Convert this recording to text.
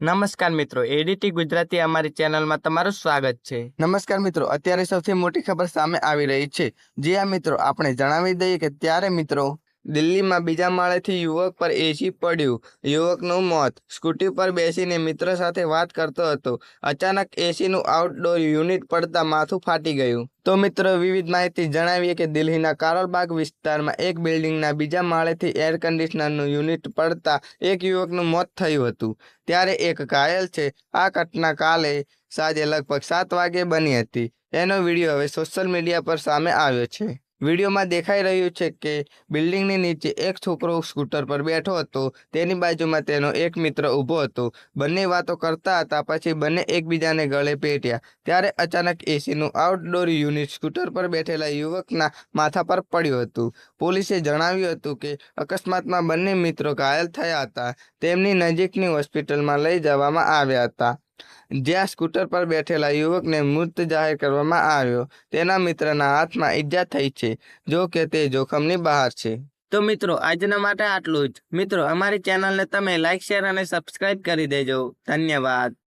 નમસ્કાર મિત્રો એડીટી ગુજરાતી અમારી ચેનલમાં તમારું સ્વાગત છે. નમસ્કાર મિત્રો, અત્યારે સૌથી મોટી ખબર સામે આવી રહી છે. જે આ મિત્રો, આપણે જણાવી દઈએ કે ત્યારે મિત્રો દિલ્હીમાં બીજા માળેથી યુવક પર એસી પડ્યું. યુવકનું મોત. સ્કૂટી પર બેસીને મિત્ર સાથે વાત કરતો હતો. અચાનક એસીનું આઉટડોર યુનિટ પડતા માથું ફાટી ગયું. તો મિત્રો, વિવિધ માહિતી જણાવીએ કે દિલ્હીના કારોલબાગ વિસ્તારમાં એક બિલ્ડિંગના બીજા માળેથી એર કન્ડિશનરનું યુનિટ પડતા એક યુવકનું મોત થયું હતું. ત્યારે એક ઘાયલ છે. આ ઘટના કાલે સાંજે લગભગ સાત વાગે બની હતી. એનો વીડિયો હવે સોશિયલ મીડિયા પર સામે આવ્યો છે. વિડીયોમાં દેખાઈ રહ્યું છે કે બિલ્ડિંગની નીચે એક છોકરો સ્કૂટર પર બેઠો હતો. તેની બાજુમાં તેનો એક મિત્ર ઊભો હતો. બંને વાતો કરતા હતા, પછી બંને એકબીજાને ગળે પેટ્યા. ત્યારે અચાનક એસીનું આઉટડોર યુનિટ સ્કૂટર પર બેઠેલા યુવકના માથા પર પડ્યું હતું. પોલીસે જણાવ્યું હતું કે અકસ્માતમાં બંને મિત્રો ઘાયલ થયા હતા. તેમની નજીકની હોસ્પિટલમાં લઈ જવામાં આવ્યા હતા. જ્યાં સ્કૂટર પર બેઠેલા યુવકને મૃત જાહેર કરવામાં આવ્યો, તેના મિત્રના હાથમાં ઈજા થઈ છે, જો કે તે જોખમની બહાર છે. તો મિત્રો, આજના માટે આટલું જ. મિત્રો, અમારી ચેનલને તમે લાઈક શેર અને સબસ્ક્રાઇબ કરી દેજો. ધન્યવાદ.